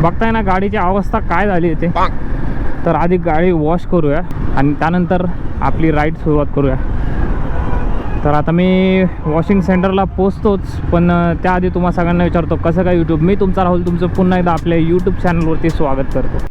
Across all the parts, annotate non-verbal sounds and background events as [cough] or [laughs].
बघताय ना गाडीची अवस्था काय झाली आहे ते तर आधी गाडी वॉश करूया आणि त्यानंतर आपली राईड सुरुवात करूया. तर आता मी वॉशिंग सेंटरला पोचतोच पण त्याआधी तुम्हा सगळ्यांना विचारतो कसं काय यूट्यूब मी तुमचा राहुल तुमचं पुन्हा एकदा आपल्या यूट्यूब चॅनलवरती स्वागत करतो.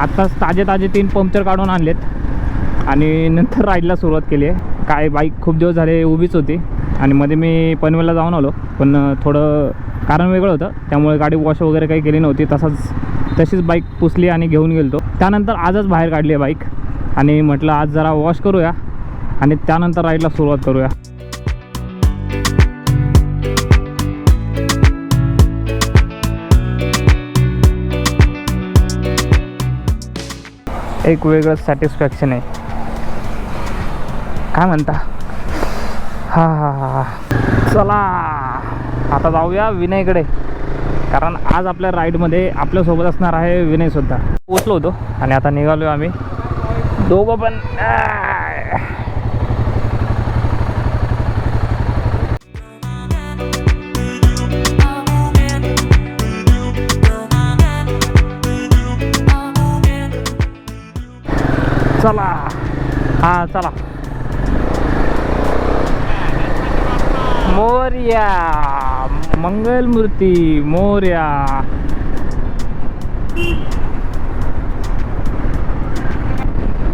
आत्ताच ताजे ताजे तीन पंक्चर काढून आणलेत आणि नंतर राईडला सुरुवात केली आहे काय बाईक खूप दिवस झाले उभीच होती. आणि मध्ये मी पनवेलला जाऊन आलो. पण थोडं कारण वेगळं होतं. त्यामुळे गाडी वॉश वगैरे काही केली नव्हती. तसाच तशीच बाईक पुसली आणि घेऊन गेलो त्यानंतर आजच बाहेर काढली आहे बाईक आणि म्हटलं आज जरा वॉश करूया. आणि त्यानंतर राईडला सुरुवात करूया. एक वेगळं सॅटिस्फॅक्शन आहे. काय म्हणता? हा हा चला आता जाऊया विनयकडे. कारण आज आपल्या राईडमध्ये आपल्यासोबत असणार आहे विनयसुद्धा पोचलो होतो आणि आता निघालो आम्ही. दोघं पण चला. हा चला. मोर्या मंगलमूर्ती मोर्या.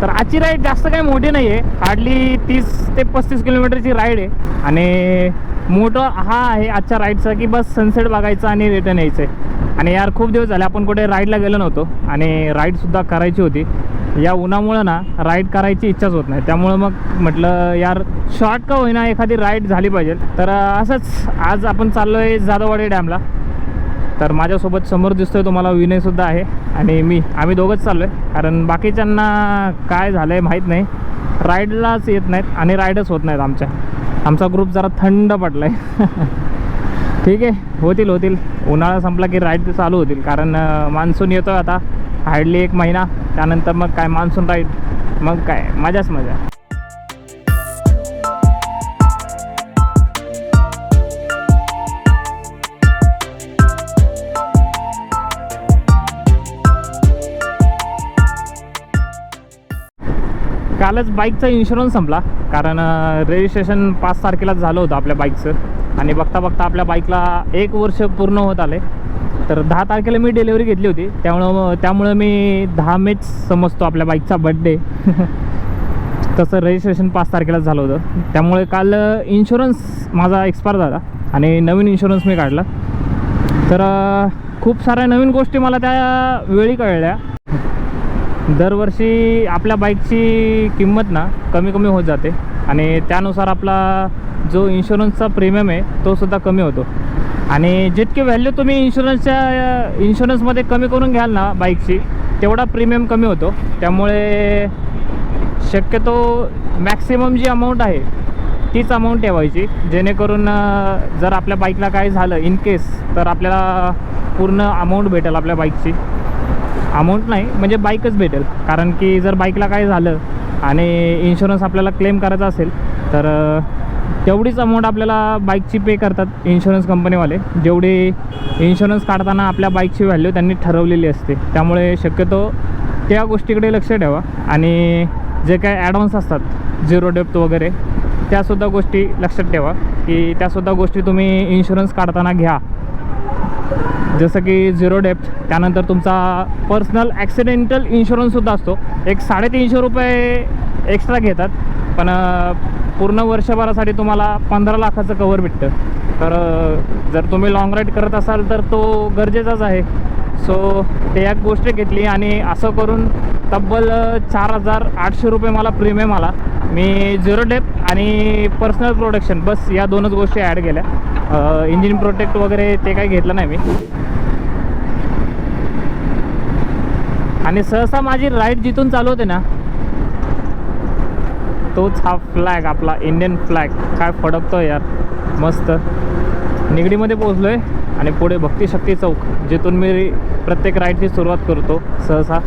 तर आजची राईड जास्त काही मोठी नाही आहे हार्डली तीस ते पस्तीस किलोमीटरची राईड आहे. आणि मोठं हा आहे आजच्या राईडचा की बस सनसेट बघायचा आणि रिटर्न यायचं आहे आणि यार खूप दिवस झाले आपण कुठे राईडला गेलो नव्हतो. आणि राईडसुद्धा करायची होती. या उन्हामुळं ना राईड करायची इच्छाच होत नाही. त्यामुळं मग म्हटलं यार शॉर्ट का होईना एखादी राईड झाली पाहिजे. तर असंच आज आपण चाललो आहे जाधववाडी डॅमला. तर माझ्यासोबत समोर दिसतोय तुम्हाला विनयसुद्धा आहे आणि मी. आम्ही दोघंच चाललो आहे कारण बाकीच्यांना काय झालं आहे माहीत नाही. राईडलाच येत नाहीत आणि राईडच होत नाहीत आमच्या. आमचा ग्रुप जरा थंड पडला आहे [laughs] ठीक आहे होतील होतील. उन्हाळा संपला की राईड चालू होतील. कारण मान्सून येतो आता हार्डली एक महिना. त्यानंतर मग काय मान्सून राईड मग काय? मजाच मजा. कालच बाईकचा इन्शुरन्स संपला. कारण रजिस्ट्रेशन पाच तारखेलाच झालं होतं आपल्या बाईकचं आणि बघता बघता आपल्या बाईकला एक वर्ष पूर्ण होत आले. तर दहा तारखेला मी डिलिव्हरी घेतली होती. त्यामुळं त्यामुळं मी दहा मेच समजतो आपल्या बाईकचा बड्डे [laughs] तसं रजिस्ट्रेशन पाच तारखेलाच झालं होतं. त्यामुळे काल इन्शुरन्स माझा एक्सपायर झाला आणि नवीन इन्शुरन्स मी काढला. तर खूप साऱ्या नवीन गोष्टी मला त्या वेळी कळल्या. दरवर्षी आपल्या बाईकची किंमत ना कमी कमी होत जाते. आणि त्यानुसार आपला जो इन्शुरन्सचा प्रीमियम आहे तो सुद्धा कमी होतो. आणि जितकी व्हॅल्यू तुम्ही इन्शुरन्सच्या इन्शुरन्समध्ये कमी करून घ्याल ना बाईकची तेवढा प्रीमियम कमी होतो. त्यामुळे शक्यतो मॅक्सिमम जी अमाऊंट आहे तीच अमाऊंट ठेवायची. जेणेकरून जर आपल्या बाईकला काय झालं इन केस तर आपल्याला पूर्ण अमाऊंट भेटेल आपल्या बाईकची अमाऊंट नाही म्हणजे बाईकच भेटेल. कारण की जर बाईकला काय झालं आणि इन्शुरन्स आपल्याला क्लेम करायचा असेल तर तेवढीच अमाऊंट आपल्याला बाईकची पे करतात इन्शुरन्स कंपनीवाले जेवढी इन्शुरन्स काढताना आपल्या बाईकची व्हॅल्यू त्यांनी ठरवलेली असते. त्यामुळे शक्यतो त्या गोष्टीकडे लक्ष ठेवा आणि जे काय ॲडव्हान्स असतात झिरो डेप्थ वगैरे त्यासुद्धा गोष्टी लक्षात ठेवा. की त्यासुद्धा गोष्टी तुम्ही इन्शुरन्स काढताना घ्या. जसं की झिरो डेप्थ त्यानंतर तुमचा पर्सनल ॲक्सिडेंटल इन्शुरन्ससुद्धा असतो. एक साडेतीनशे रुपये एक्स्ट्रा घेतात. पण पूर्ण वर्षभरासाठी तुम्हाला पंधरा लाखाचं कवर भेटतं. तर जर तुम्ही लाँग राईड करत असाल तर तो गरजेचाच आहे. सो ते एक गोष्ट घेतली आणि असं करून तब्बल चार हजार आठशे रुपये मला प्रीमियम आला. मी झिरो डेप आणि पर्सनल प्रोडक्शन बस या दोनच गोष्टी ॲड केल्या. इंजिन प्रोटेक्ट वगैरे ते काही घेतलं नाही मी. आणि सहसा माझी राईड जिथून चालू होते ना तोच हा फ्लॅग आपला इंडियन फ्लॅग काय फडकतो यार. मस्त. निगडीमध्ये पोचलो आहे आणि पुढे भक्तिशक्ती चौक जिथून मी प्रत्येक राईडची सुरुवात करतो सहसा.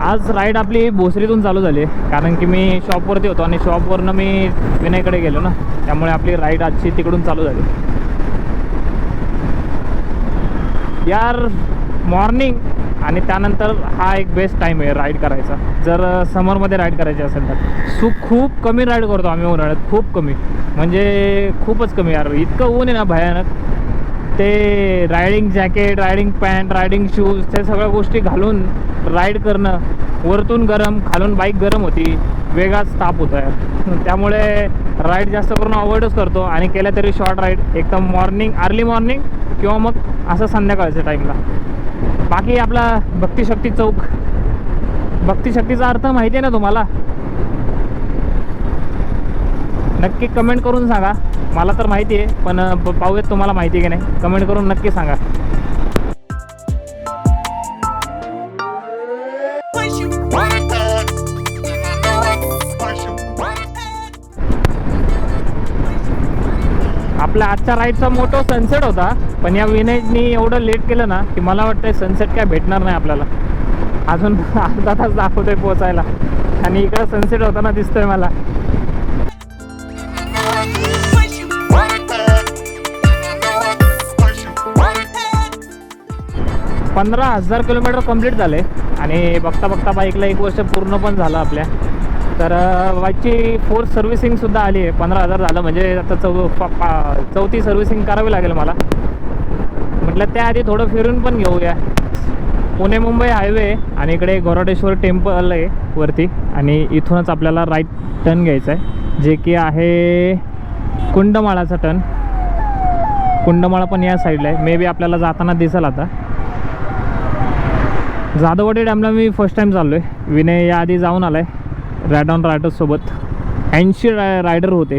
आज राईड आपली भोसरीतून चालू झाली आहे. कारण की मी शॉपवरती होतो आणि शॉपवरनं मी विनयकडे गेलो ना. त्यामुळे आपली राईड आजची तिकडून चालू झाली. यार मॉर्निंग आणि त्यानंतर हा एक बेस्ट टाईम आहे राईड करायचा. जर समरमध्ये राईड करायची असेल तर. सू खूप कमी राईड करतो आम्ही उन्हाळ्यात खूप कमी. म्हणजे खूपच कमी यार. इतकं ऊन आहे ना भयानक. ते riding jacket riding pant riding shoes त्या सगळ्या गोष्टी घालून राईड करणं वरतून गरम खालून बाईक गरम होती वेगळाच ताप होता यार. त्यामुळे राईड जास्त करून अवॉइडच करतो आणि केलं तरी शॉर्ट राईड एकदम मॉर्निंग अर्ली मॉर्निंग किंवा मग असं संध्याकाळच्या टाईमला बाकी आपला भक्तिशक्ती चौक. भक्तिशक्तीचा अर्थ माहिती आहे ना तुम्हाला? नक्की कमेंट करून सांगा. मला तर माहिती आहे पण पाहूयात तुम्हाला माहिती आहे की नाही. कमेंट करून नक्की सांगा. आपला आजच्या राईडचा मोठा सनसेट होता. पण या विनेजनी एवढं लेट केलं ना की मला वाटतं सनसेट काय भेटणार नाही आपल्याला. अजून [laughs] अर्धा तास दाखवतोय पोचायला आणि इकडं सनसेट होताना दिसतोय मला. पंधरा हजार किलोमीटर कंप्लीट झाले. आणि बघता बघता बाईकला एक वर्ष पूर्ण पण झालं आपल्या. तर बाईकची फोर्थ सर्व्हिसिंगसुद्धा आली आहे. पंधरा हजार झालं म्हणजे आता चौ पा- चौथी सर्व्हिसिंग करावी लागेल मला. म्हटलं त्याआधी थोडं फिरून पण घेऊया. पुणे मुंबई हायवे आणि इकडे गोराडेश्वर टेम्पल आहे वरती. आणि इथूनच आपल्याला राईट टर्न घ्यायचा आहे जे की आहे कुंडमाळाचा टर्न. कुंडमाळा पण या साईडला आहे. मे बी आपल्याला जाताना दिसेल आता. जाधववाडी डॅमला मी फर्स्ट टाईम चाललो आहे विनय याआधी जाऊन आला आहे रॅड ऑन रायडर्ससोबत ऐंशी राय रायडर होते.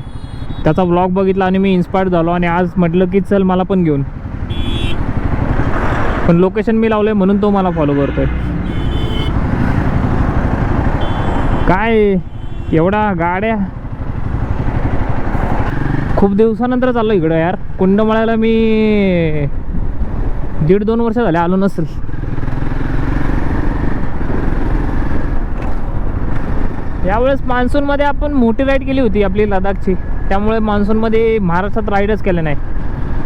त्याचा ब्लॉग बघितला आणि मी इन्स्पायर झालो आणि आज म्हटलं की चल मला पण घेऊन. पण लोकेशन मी लावलं आहे म्हणून तो मला फॉलो करतोय. काय? एवढा गाड्या? खूप दिवसानंतर चाललो इकडं यार. कुंडमळ्याला मी दीड दोन वर्ष झाले आलो नसेल. यावेळेस मान्सूनमध्ये आपण मोठी राईड केली होती आपली लडाखची. त्यामुळे मान्सूनमध्ये महाराष्ट्रात राईडच केले नाही.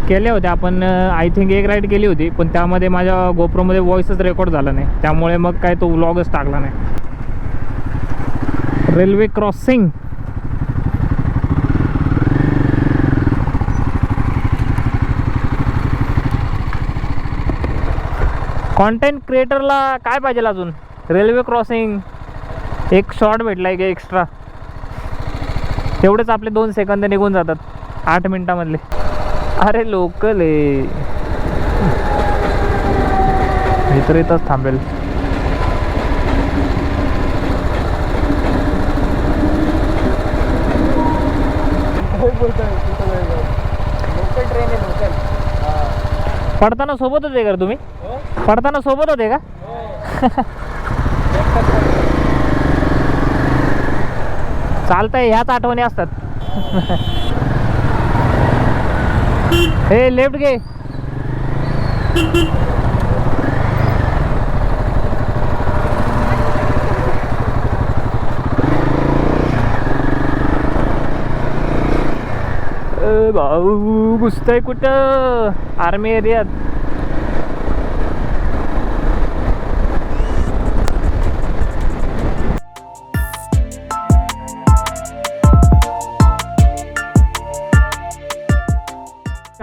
केल्या होत्या आपण आय थिंक एक राईड केली होती पण त्यामध्ये माझ्या गोप्रोमध्ये व्हॉइसच रेकॉर्ड झाला नाही. त्यामुळे मग काय तो व्लॉगच टाकला नाही. Railway crossing. कॉन्टेंट क्रिएटरला काय पाहिजे अजून? Railway crossing. एक शॉर्ट भेटला एक एक्स्ट्रा तेवढेच आपले दोन सेकंद निघून जातात आठ मिनिटामधले. अरे लोकल आहे तर इथंच थांबेल. पडताना सोबत होते का तुम्ही? पडताना सोबत होते का? [laughs] चालतंय ह्याच आठवणी असतात. [laughs] हे लेफ्ट घे. भाऊ घुसतंय कुठं? आर्मी एरियात.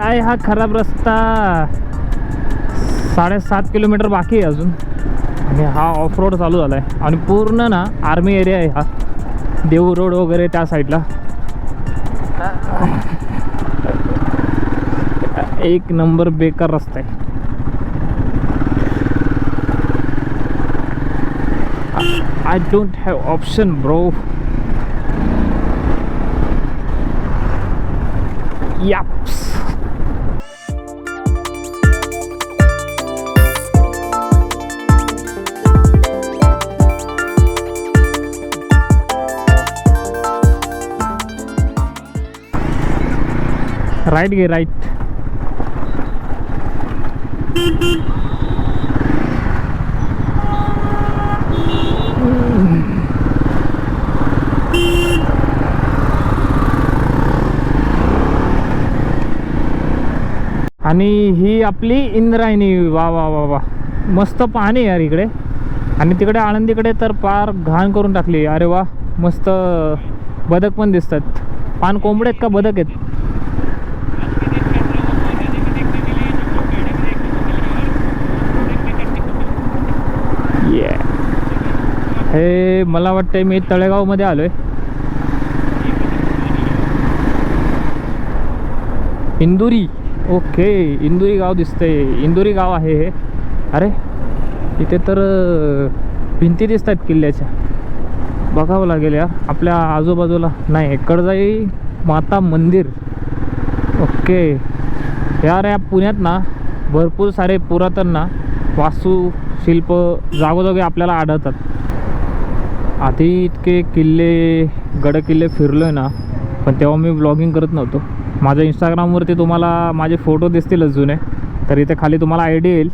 काय हा खराब रस्ता? साडेसात किलोमीटर बाकी आहे अजून. आणि हा ऑफ रोड चालू झाला आहे आणि पूर्ण ना आर्मी एरिया आहे हा. देऊ रोड वगैरे त्या साईडला एक नंबर बेकार रस्ता आहे. I don't have option bro YAP right घे राईट. आणि ही आपली इंद्रायणी वा वा वा वा. मस्त पाणी यार इकडे. आणि तिकडे आळंदीकडे तर पार घाण करून टाकली. अरे वा मस्त बदक पण दिसतात. पान कोंबडे आहेत का? बदक आहेत. हे मला वाटतंय मी तळेगावमध्ये आलोय. इंदुरी. ओके इंदुरी गाव दिसतंय. इंदुरी गाव आहे हे. अरे इथे तर भिंती दिसत आहेत किल्ल्याच्या. बघावं लागेल यार. आपल्या आजूबाजूला नाही कडजाई माता मंदिर. ओके. यार या पुण्यात ना भरपूर सारे पुरातन ना वास्तुशिल्प जागोजागी आपल्याला आढळतात. आधी इतके किल्ले गड किल्ले फिरलो आहे ना पण तेव्हा मी ब्लॉगिंग करत नव्हतो. माझ्या इंस्टाग्रामवरती तुम्हाला माझे फोटो दिसतीलच जुने तर इथे खाली तुम्हाला आय डी येईल.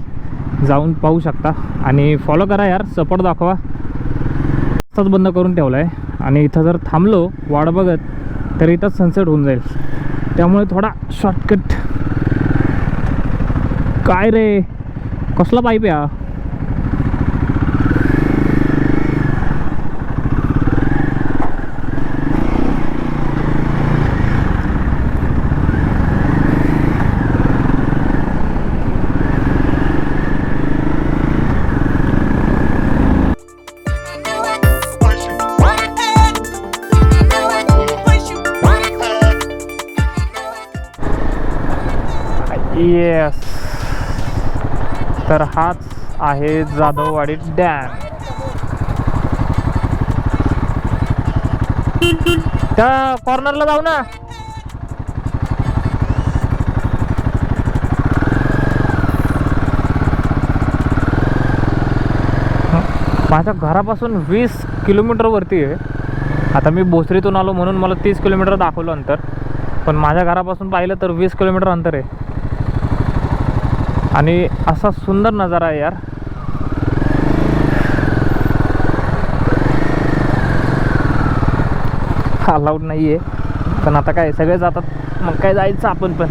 जाऊन पाहू शकता. आणि फॉलो करा यार सपोर्ट दाखवा. रस्ताच बंद करून ठेवला आहे आणि इथं जर थांबलो वाट बघत तर इथंच सनसेट होऊन जाईल. त्यामुळे थोडा शॉर्टकट काय रे? कसला पाईप या येस तर हाच आहे जाधववाडी डॅम त्या कॉर्नरला जाऊ ना. माझ्या घरापासून वीस किलोमीटरवरती आहे. आता मी भोसरीतून आलो म्हणून मला तीस किलोमीटर दाखवलं अंतर. पण माझ्या घरापासून पाहिलं तर वीस किलोमीटर अंतर आहे. आणि असा सुंदर नजारा आहे यार. अलाउड नाही आहे पण आता काय सगळे जातात. मग काय जायचं आपण पण?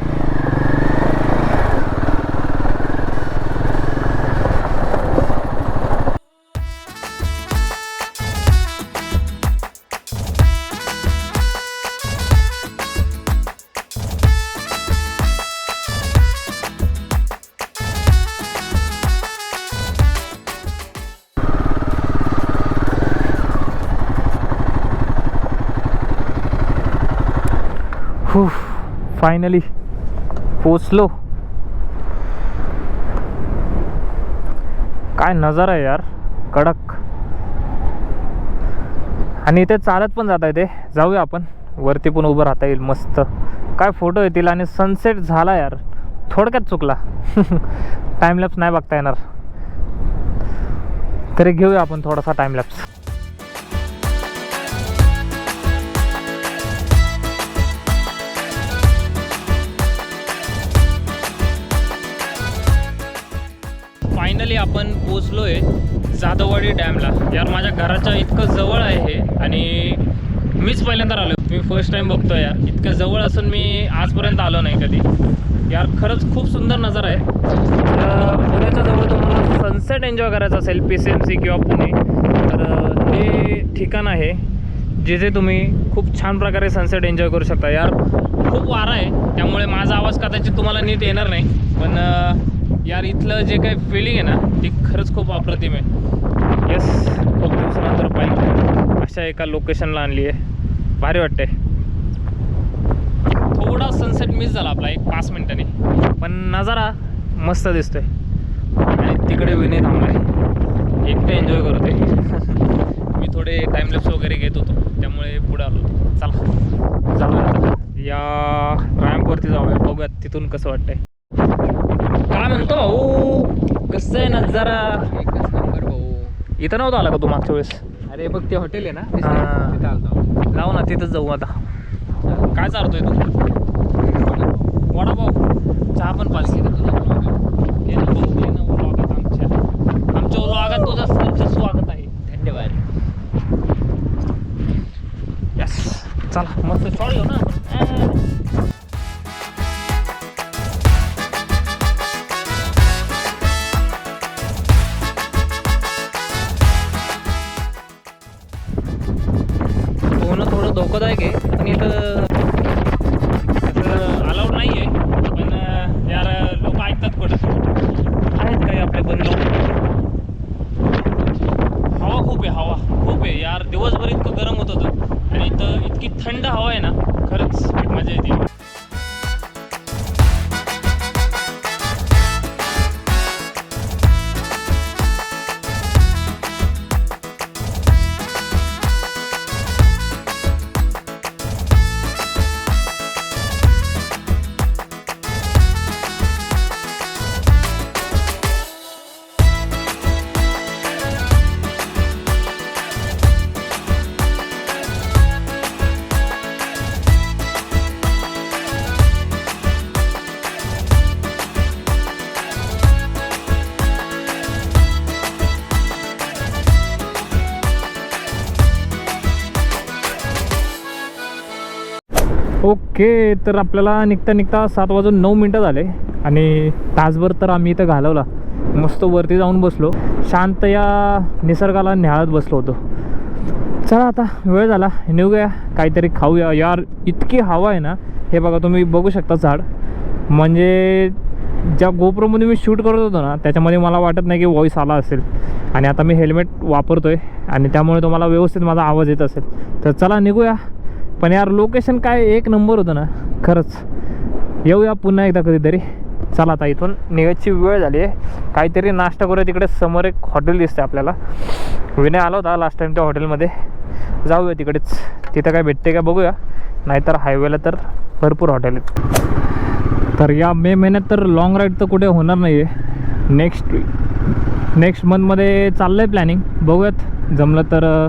हू फायनली पोचलो. काय नजारा आहे यार. कडक. आणि इथे चालत पण जाता येते जाऊया आपण. वरती पण उभं राहता येईल मस्त. काय फोटो येतील आणि सनसेट झाला यार. थोडक्यात चुकला. [laughs] टाइमलॅप्स नाही बघता येणार. तरी घेऊया आपण थोडासा टाइमलॅप्स आपण पोचलो आहे जाधववाडी डॅमला. यार माझ्या घराच्या इतकं जवळ आहे हे आणि मीच पहिल्यांदा आलो मी फर्स्ट टाइम बघतो यार. इतकं जवळ असून मी आजपर्यंत आलो नाही कधी. यार खरंच खूप सुंदर नजर आहे. तर पुण्याच्या जवळ तुम्हाला सनसेट एन्जॉय करायचा असेल पी सी एम सी किंवा पुणे तर हे ठिकाण आहे जिथे तुम्ही खूप छान प्रकारे सनसेट एन्जॉय करू शकता. यार खूप वारा आहे त्यामुळे माझा आवाज कदाचित तुम्हाला नीट येणार नाही. पण यार इथलं जे काही फिलिंग आहे ना ती खरंच खूप अप्रतिम आहे. येस खूप दिवसानंतर बाईक अशा एका लोकेशनला आणली आहे. भारी वाटते थोडा सनसेट मिस झाला आपला एक पाच मिनिटांनी. पण नजारा मस्त दिसतोय. आणि तिकडे विनय थांबलाय. एकटे एन्जॉय करते मी थोडे टाइमलेप्स वगैरे घेत होतो. त्यामुळे पुढे आलो. चला. जाऊया या रॅम्पवरती जाऊया. बघूयात तिथून कसं वाटतंय. काय म्हणतो भाऊ कसं आहे नजारा? एकच नंबर भाऊ इथं नव्हतं आला का तू मागच्या वेळेस? अरे बघ ते हॉटेल आहे ना ते हा. side, तिथं आलतो जाऊ ना तिथंच जाऊ आता. काय चालतोय तू? वडापाव. चहा पण पाहिजे. घे ना भाऊ, घे ना व्लॉगात आमच्या. आमच्या तुझं स्वागत आहे. धन्यवाद. यस चला मस्त घेऊ ना. आपण ओके तर आपल्याला निघता निघता सात वाजून नऊ मिनटं झाले आणि तासभर तर आम्ही इथं घालवला. मस्त वरती जाऊन बसलो. शांत या निसर्गाला न्याळत बसलो होतो. चला आता वेळ झाला. निघूया. काहीतरी खाऊया. यार इतकी हवा आहे ना. हे बघा तुम्ही बघू शकता झाड. म्हणजे ज्या गोप्रोमध्ये मी शूट करत होतो ना त्याच्यामध्ये मला वाटत नाही की व्हॉईस आला असेल. आणि आता मी हेल्मेट वापरतो आहे आणि त्यामुळे तुम्हाला व्यवस्थित माझा आवाज येत असेल. तर चला निघूया. पण यार लोकेशन काय एक नंबर होतं ना. खरंच. येऊया पुन्हा एकदा कधीतरी. चला आता इथून निघायची वेळ झाली आहे. काहीतरी नाश्ता करूया. तिकडे समोर एक हॉटेल दिसते आपल्याला. विनय आला होता लास्ट टाईम त्या हॉटेलमध्ये जाऊया तिकडेच. तिथं काय भेटते का बघूया. नाहीतर हायवेला तर भरपूर हॉटेल आहेत. तर या मे महिन्यात तर लॉंग राईड तर कुठे होणार नाही आहे नेक्स्ट नेक्स्ट मंथमध्ये चाललं आहे प्लॅनिंग बघूयात. जमलं तर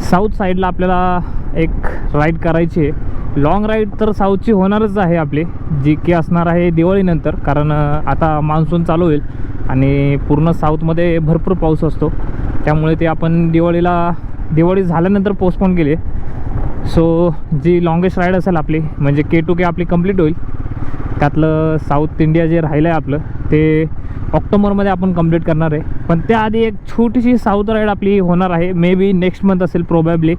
साऊथ साईडला आपल्याला एक राईड करायची आहे. लॉंग राईड तर साऊथची होणारच आहे आपली. जी की असणार आहे दिवाळीनंतर कारण आता मान्सून चालू होईल आणि पूर्ण साऊथमध्ये भरपूर पाऊस असतो. त्यामुळे ते आपण दिवाळीला दिवाळी झाल्यानंतर पोस्टपोन केली सो जी लॉंगेस्ट राईड असेल आपली म्हणजे के टू के आपली कंप्लीट होईल. त्यातलं साऊथ इंडिया जे राहिलं आहे आपलं ते ऑक्टोबरमध्ये आपण कंप्लीट करणार आहे. पण त्याआधी एक छोटीशी साऊथ राईड आपली होणार आहे. मे बी नेक्स्ट मंथ असेल प्रोबॅबली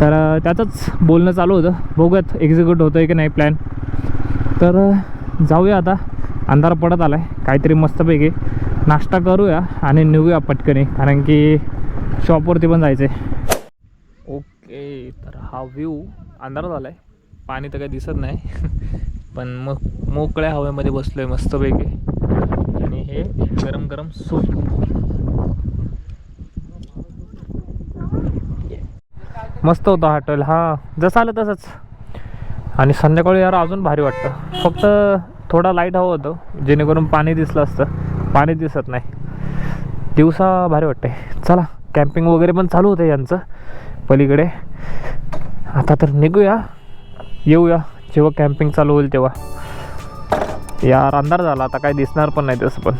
तर त्याचंच बोलणं चालू होतं. बघूयात एक्झिक्यूट होतं आहे की नाही प्लॅन तर जाऊया आता. अंधार पडत आला आहे काहीतरी मस्तपैकी नाश्ता करूया आणि निघूया पटकनी. कारण की शॉपवरती पण जायचं आहे ओके तर हा व्ह्यू अंधार झाला आहे पाणी तर काही दिसत नाही. [laughs] पण मग मोकळ्या हवेमध्ये बसलो आहे मस्तपैकी. आणि हे गरम गरम सूप. मस्त होता हॉटेल हां जसं आलं तसंच. आणि संध्याकाळी यार अजून भारी वाटतं. फक्त थोडा लाइट हवं होतं जेणेकरून पाणी दिसलं असतं. पाणी दिसत नाही. दिवसा भारी वाटते चला कॅम्पिंग वगैरे पण चालू होतं यांचं पलीकडे. आता तर निघूया. येऊया. जेव्हा कॅम्पिंग चालू होईल तेव्हा. यार अंधार झाला. आता काय दिसणार पण नाही तसं पण.